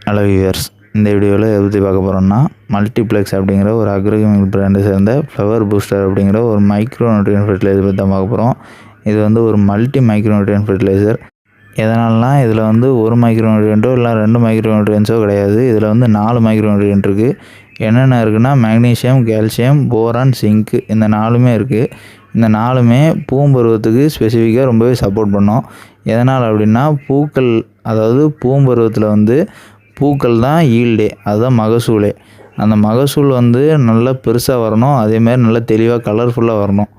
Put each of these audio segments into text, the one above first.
Hello viewers இந்த வீடியோவில் எதை பற்றி பார்க்க போகிறோம்னா மல்டிப்ளெக்ஸ் அப்படிங்கிற ஒரு அக்ரிகமிக் பிராண்டை சேர்ந்த ஃப்ளவர் பூஸ்டர் அப்படிங்கிற ஒரு மைக்ரோ நியூட்ரியன் ஃபெர்டிலைசர் பற்றி தான் பார்க்க போகிறோம் இது வந்து ஒரு மல்டி மைக்ரோ நியூட்ரியன் ஃபெர்டிலைசர் எதனால்னா இதில் வந்து ஒரு மைக்ரோ நியூட்ரியன்ட்டோ இல்லை ரெண்டு மைக்ரோ நியூட்ரியன்ஸோ கிடையாது. இதில் வந்து நாலு மைக்ரோ நியூட்ரியன்ட் இருக்குது என்னென்ன இருக்குன்னா மேக்னீஷியம் கால்சியம் போரான் சிங்க்கு இந்த நாலுமே இருக்குது இந்த நாலுமே பூம்பருவத்துக்கு ஸ்பெசிஃபிக்காக ரொம்பவே சப்போர்ட் பண்ணோம். எதனால் அப்படின்னா பூக்கள் அதாவது பூம்பருவத்தில் வந்து பூக்கள் தான் ஈல்டே அதுதான் மகசூலே. அந்த மகசூல் வந்து நல்லா பெருசாக வரணும் அதேமாதிரி நல்லா தெளிவாக கலர்ஃபுல்லாக வரணும்.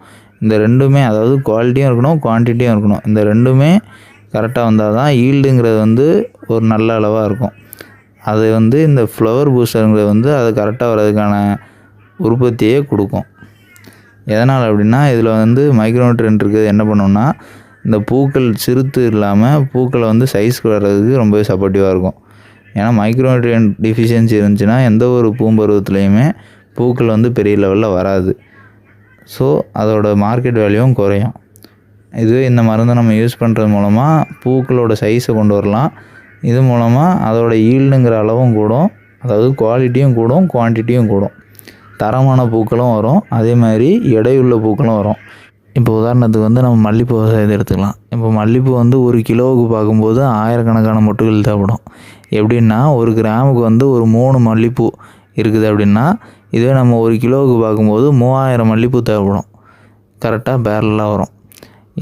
இந்த ரெண்டுமே அதாவது குவாலிட்டியும் இருக்கணும் குவான்டிட்டியும் இருக்கணும். இந்த ரெண்டுமே கரெக்டாக வந்தால் தான் ஈல்டுங்கிறது வந்து ஒரு நல்ல அளவாக இருக்கும். அது வந்து இந்த ஃப்ளவர் பூஸ்டருங்கிறது வந்து அது கரெக்டாக வர்றதுக்கான உற்பத்தியே கொடுக்கும். எதனால் அப்படின்னா இதில் வந்து மைக்ரோநியூட்ரியன்ட் இருக்குது. என்ன பண்ணுன்னா இந்த பூக்கள் சிறுத்து இல்லாமல் பூக்களை வந்து சைஸ்க்கு வர்றதுக்கு ரொம்பவே சப்போர்ட்டிவாக இருக்கும். ஏன்னா மைக்ரோநியூட்ரியன்ட் டிஃபிஷியன்சி இருந்துச்சுன்னா எந்த ஒரு பூம்பருவத்துலேயுமே பூக்கள் வந்து பெரிய லெவலில் வராது. ஸோ அதோட மார்க்கெட் வேல்யூவும் குறையும். இது இந்த மருந்தை நம்ம யூஸ் பண்ணுறது மூலமாக பூக்களோட சைஸை கொண்டு வரலாம். இது மூலமாக அதோட ஈல்டுங்கிற அளவும் கூடும். அதாவது குவாலிட்டியும் கூடும் குவான்டிட்டியும் கூடும். தரமான பூக்களும் வரும். அதே மாதிரி எடையுள்ள பூக்களும் வரும். இப்போ உதாரணத்துக்கு வந்து நம்ம மல்லிப்பூ விவசாயத்தை எடுத்துக்கலாம். இப்போ மல்லிப்பூ வந்து ஒரு கிலோவுக்கு பார்க்கும்போது ஆயிரக்கணக்கான மொட்டுகள் தேவைப்படும். எப்படின்னா ஒரு கிராமுக்கு வந்து ஒரு மூணு மல்லிப்பூ இருக்குது அப்படின்னா இதுவே நம்ம ஒரு கிலோவுக்கு பார்க்கும்போது மூவாயிரம் மல்லிப்பூ தேவைப்படும். கரெக்டாக பேரலாக வரும்.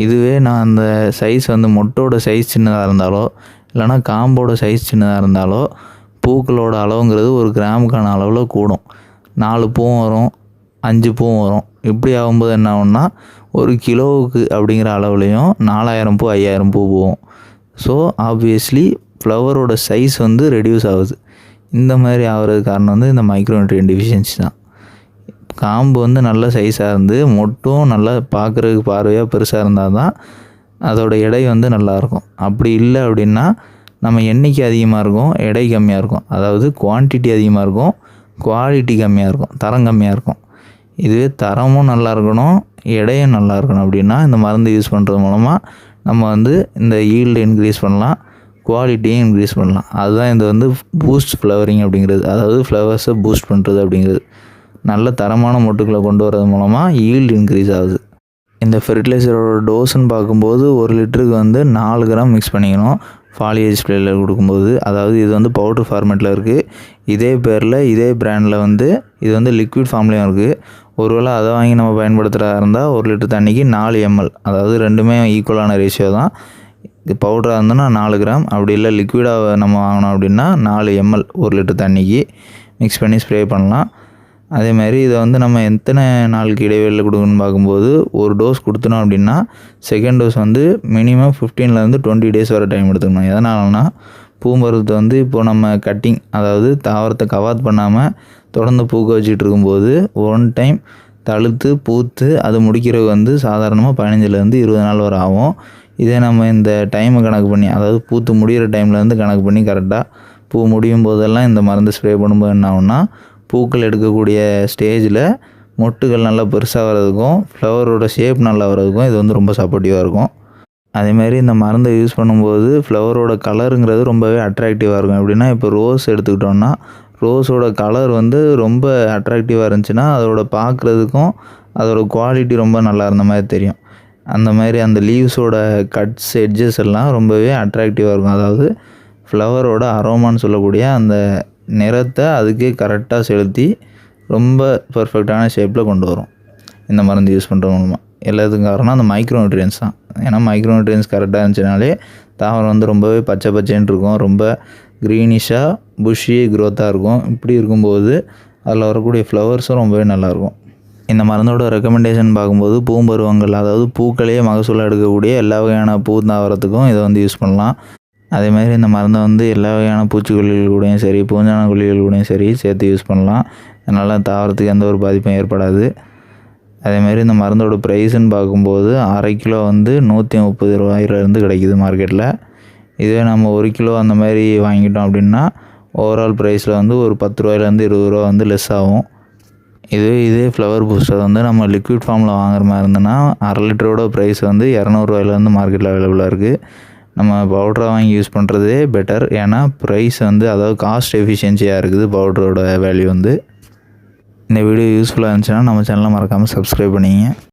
இதுவே நான் அந்த சைஸ் வந்து மொட்டோட சைஸ் சின்னதாக இருந்தாலோ இல்லைனா காம்போட சைஸ் சின்னதாக இருந்தாலோ பூக்களோட அளவுங்கிறது ஒரு கிராமுக்கான அளவில் கூடும். நாலு பூவும் வரும். அஞ்சு பூவும் வரும். இப்படி ஆகும்போது என்ன ஆகும்னா ஒரு கிலோவுக்கு அப்படிங்கிற அளவுலேயும் நாலாயிரம் பூ ஐயாயிரம் பூ போகும். ஸோ ஆப்வியஸ்லி ஃப்ளவரோட சைஸ் வந்து ரெடியூஸ் ஆகுது. இந்த மாதிரி ஆகிறது காரணம் வந்து இந்த மைக்ரோநியூட்ரியன் டிஃபிஷியன்சி தான். காம்பு வந்து நல்ல சைஸாக இருந்து மொட்டும் நல்லா பார்க்குறதுக்கு பார்வையாக பெருசாக இருந்தால் தான் அதோட எடை வந்து நல்லாயிருக்கும் அப்படி இல்லை அப்படின்னா நம்ம எண்ணிக்கை அதிகமாக இருக்கும் எடை கம்மியாக இருக்கும். அதாவது குவான்டிட்டி அதிகமாக இருக்கும் குவாலிட்டி கம்மியாக இருக்கும் தரம் கம்மியாக இருக்கும். இதுவே தரமும் நல்லா இருக்கணும் எடையும் நல்லா இருக்கணும் அப்படின்னா இந்த மருந்து யூஸ் பண்ணுறது மூலமாக நம்ம வந்து இந்த ஈல்டு இன்க்ரீஸ் பண்ணலாம் குவாலிட்டியும் இன்க்ரீஸ் பண்ணலாம். அதுதான் இது வந்து பூஸ்ட் ஃப்ளவரிங் அப்படிங்கிறது. அதாவது ஃப்ளவர்ஸை பூஸ்ட் பண்ணுறது அப்படிங்கிறது. நல்ல தரமான மொட்டுக்களை கொண்டு வரது மூலமாக ஈல்டு இன்க்ரீஸ் ஆகுது. இந்த ஃபெர்டிலைசரோட டோஸ்ன்னு பார்க்கும்போது ஒரு லிட்டருக்கு வந்து நாலு கிராம் மிக்ஸ் பண்ணிக்கணும். ஃபாலியேஜ் டிஸ்பிளேயில் கொடுக்கும்போது அதாவது இது வந்து பவுட்ரு ஃபார்மேட்டில் இருக்குது இதே பேரில் இதே பிராண்டில் வந்து இது வந்து லிக்விட் ஃபார்ம்லேயும் இருக்குது ஒருவேளை அதை வாங்கி நம்ம பயன்படுத்துகிறதா இருந்தால் ஒரு லிட்டர் தண்ணிக்கு நாலு எம்எல் அதாவது ரெண்டுமே ஈக்குவலான ரேஷியோ தான். இது பவுடராக இருந்ததுன்னா நாலு கிராம் அப்படி இல்லை லிக்விடாக நம்ம வாங்கினோம் அப்படின்னா நாலு எம்எல் ஒரு லிட்டர் தண்ணிக்கு மிக்ஸ் பண்ணி ஸ்ப்ரே பண்ணலாம். அதே மாதிரி இதை வந்து நம்ம எத்தனை நாளுக்கு இடைவெளியில் கொடுக்கணும்னு பார்க்கும்போது ஒரு டோஸ் கொடுத்தனோம் அப்படின்னா செகண்ட் டோஸ் வந்து மினிமம் ஃபிஃப்டீன்லேருந்து டுவெண்ட்டி டேஸ் வரை டைம் எடுத்துக்கணும். எதனாலனா பூமரத்தை வந்து இப்போ நம்ம கட்டிங் அதாவது தாவரத்தை கவாத் பண்ணாமல் தொடர்ந்து பூக்க வச்சுட்டு இருக்கும்போது ஒன் டைம் தழுத்து பூத்து அது முடிக்கிறது வந்து சாதாரணமாக பதினஞ்சுலேருந்து இருபது நாள் வரை ஆகும். இதே நம்ம இந்த டைமை கணக்கு பண்ணி அதாவது பூத்து முடிகிற டைம்லேருந்து கணக்கு பண்ணி கரெக்டாக பூ முடியும் போதெல்லாம் இந்த மருந்து ஸ்ப்ரே பண்ணும்போது என்ன ஆகும்னா பூக்கள் எடுக்கக்கூடிய ஸ்டேஜில் மொட்டுகள் நல்லா பெருசாக வர்றதுக்கும் ஃப்ளவரோட ஷேப் நல்லா வர்றதுக்கும் இது வந்து ரொம்ப சப்போர்ட்டிவாக இருக்கும். அதேமாதிரி இந்த மருந்தை யூஸ் பண்ணும்போது ஃப்ளவரோட கலருங்கிறது ரொம்பவே அட்ராக்டிவாக இருக்கும். எப்படின்னா இப்போ ரோஸ் எடுத்துக்கிட்டோம்னா ரோஸோட கலர் வந்து ரொம்ப அட்ராக்டிவாக இருந்துச்சுன்னா அதோட பார்க்குறதுக்கும் அதோட குவாலிட்டி ரொம்ப நல்லா இருந்த மாதிரி தெரியும். அந்த மாதிரி அந்த லீவ்ஸோட கட்ஸ் எட்ஜஸ் எல்லாம் ரொம்பவே அட்ராக்டிவாக இருக்கும். அதாவது ஃப்ளவரோட அரோமான்னு சொல்லக்கூடிய அந்த நிறத்தை அதுக்கே கரெக்டாக செலுத்தி ரொம்ப பர்ஃபெக்டான ஷேப்பில் கொண்டு வரும். இந்த மருந்து யூஸ் பண்ணுறது மூலமாக எல்லாத்துக்கும் காரணம் அந்த மைக்ரோ நியூட்ரியன்ஸ் தான். ஏன்னா மைக்ரோ நியூட்ரியன்ஸ் கரெக்டாக இருந்துச்சுனாலே தாவரம் வந்து ரொம்பவே பச்சை பச்சைன்னு இருக்கும். ரொம்ப க்ரீனிஷாக புஷ்ஷி க்ரோத்தாக இருக்கும். இப்படி இருக்கும்போது அதில் வரக்கூடிய ஃப்ளவர்ஸும் ரொம்பவே நல்லாயிருக்கும். இந்த மருந்தோட ரெக்கமெண்டேஷன் பார்க்கும்போது பூம்பருவங்கள் அதாவது பூக்களையே மகசூலாக எடுக்கக்கூடிய எல்லா வகையான பூ தாவரத்துக்கும் இதை வந்து யூஸ் பண்ணலாம். அதே மாதிரி இந்த மருந்தை வந்து எல்லா வகையான பூச்சிக்கொல்லிகள் கூடயும் சரி பூஞ்சான கொல்லிகள் கூடயும் சரி சேர்த்து யூஸ் பண்ணலாம். அதனால் தாவரத்துக்கு எந்த ஒரு பாதிப்பும் ஏற்படாது. அதேமாதிரி இந்த மருந்தோட ப்ரைஸுன்னு பார்க்கும்போது அரை கிலோ வந்து நூற்றி முப்பது ரூபாயிலேருந்து கிடைக்கிது மார்க்கெட்டில் இதுவே நம்ம ஒரு கிலோ அந்த மாதிரி வாங்கிட்டோம் அப்படின்னா ஓவரால் ப்ரைஸில் வந்து ஒரு பத்து ரூபாயிலேருந்து இருபது ரூபா வந்து லெஸ் ஆகும். இதுவே இதே ஃப்ளவர் பூஸ்டர் வந்து நம்ம லிக்விட் ஃபார்மில் வாங்குற மாதிரி இருந்ததுன்னா அரை லிட்டரோட ப்ரைஸ் வந்து இரநூறுவாயிலேருந்து மார்க்கெட்டில் அவைலபிளாக இருக்குது நம்ம பவுடராக வாங்கி யூஸ் பண்ணுறதே பெட்டர் ஏன்னா ப்ரைஸ் வந்து அதாவது காஸ்ட் எஃபிஷியன்சியாக இருக்குது பவுட்ரோட வேல்யூ வந்து. இந்த வீடியோ யூஸ்ஃபுல்லாக இருந்துச்சுன்னா நம்ம சேனலை மறக்காமல் சப்ஸ்கிரைப் பண்ணிங்க.